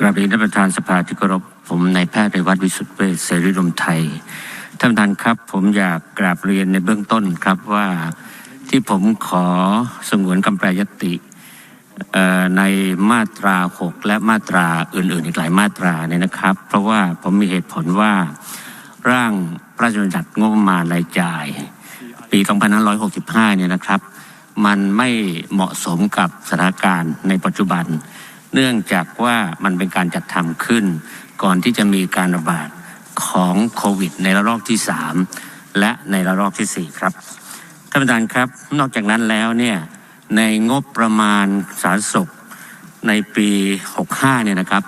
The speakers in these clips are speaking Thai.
กราบเรียนท่านประธานสภาที่เคารพผมนายแพทย์ไปวัดวิสุทธิ์เวชเสรีรวมไทย ท่านประธานครับ ผมอยากกราบเรียนในเบื้องต้นครับว่าที่ผมขอสงวนคำแปรยติในมาตรา 6 และมาตราอื่น ๆ อีกหลายมาตราเนี่ยนะครับ เพราะว่าผมมีเหตุผลว่าร่างพระราชบัญญัติงบประมาณรายจ่าย ปี 2565 เนี่ยนะครับ มันไม่เหมาะสมกับสถานการณ์ในปัจจุบัน เนื่องจากว่ามันเป็นการจัดทำขึ้น ก่อนที่จะมีการระบาดของโควิด ในระลอกที่ 3 และในระลอกที่ 4 ครับท่านประธานครับ นอกจากนั้นแล้วเนี่ยในงบประมาณสาธารณสุขในปี 65 เนี่ยนะครับ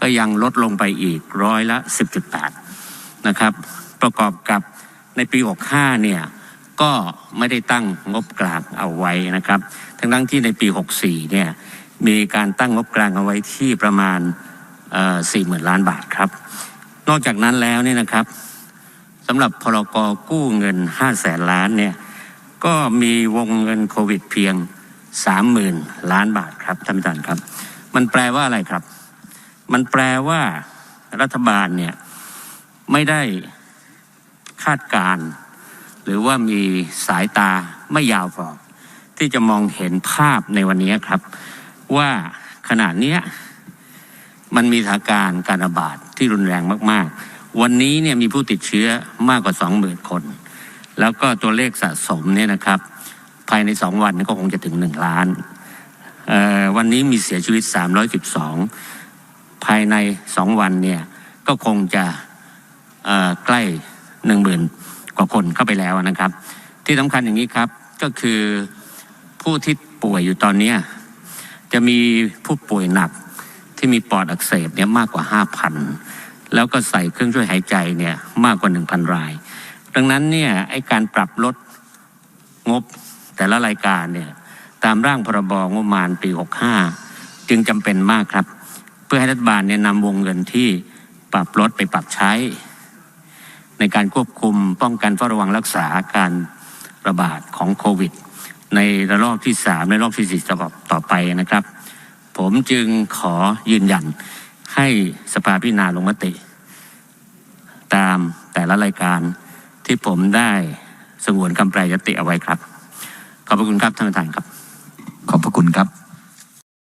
ก็ยังลดลงไปอีกร้อยละ 10.8 นะครับ ประกอบกับในปี 65 เนี่ยก็ไม่ได้ตั้งงบกลางเอาไว้นะครับ ทั้งทั้งที่ในปี 64 เนี่ย มีการตั้งงบกลางเอาไว้ที่ประมาณสี่หมื่นล้านบาทครับ นอกจากนั้นแล้วเนี่ยนะครับสำหรับพรกกู้เงิน5แสนล้านเนี่ยก็มีวงเงินโควิดเพียง30,000ล้านบาทครับท่านประธานครับ มันแปลว่าอะไรครับ มันแปลว่ารัฐบาลเนี่ยไม่ได้คาดการณ์หรือว่ามีสายตาไม่ยาวพอที่จะมองเห็นภาพในวันนี้ครับ ว่าขณะเนี้ยมันมีสถานการณ์การระบาดที่รุนแรงมาก ๆ วันนี้เนี่ยมีผู้ติดเชื้อมากกว่า20,000คน แล้วก็ตัวเลขสะสมเนี่ยนะครับ ภายใน2วันก็คงจะถึง1ล้านวันนี้มีเสียชีวิต 312 ภายใน2วันเนี่ยก็คงจะเอ่อใกล้10,000กว่าคนเข้าไปแล้วนะครับ ที่สำคัญอย่างนี้ครับก็คือผู้ที่ป่วยอยู่ตอนเนี้ย จะมีผู้ป่วยหนักที่มีปอดอักเสบเนี่ยมากกว่า 5,000 แล้วก็ใส่เครื่องช่วยหายใจเนี่ยมากกว่า 1,000 ราย ดังนั้นเนี่ยไอการปรับลดงบแต่ละรายการเนี่ยตามร่างพรบงบประมาณปี 65 จึงจำเป็นมากครับ เพื่อให้รัฐบาลเนี่ยนำวงเงินที่ปรับลดไปปรับใช้ ในการควบคุมป้องกันเฝ้าระวังรักษาการระบาดของโควิด ในระลอกที่สามในรอบที่สี่ต่อต่อไปนะครับ ผมจึงขอยืนยันให้สภาพิจารณาลงมติ ตามแต่ละรายการที่ผมได้สงวนคำแปรยติเอาไว้ครับ ขอบพระคุณครับท่านประธานครับ ขอบพระคุณครับ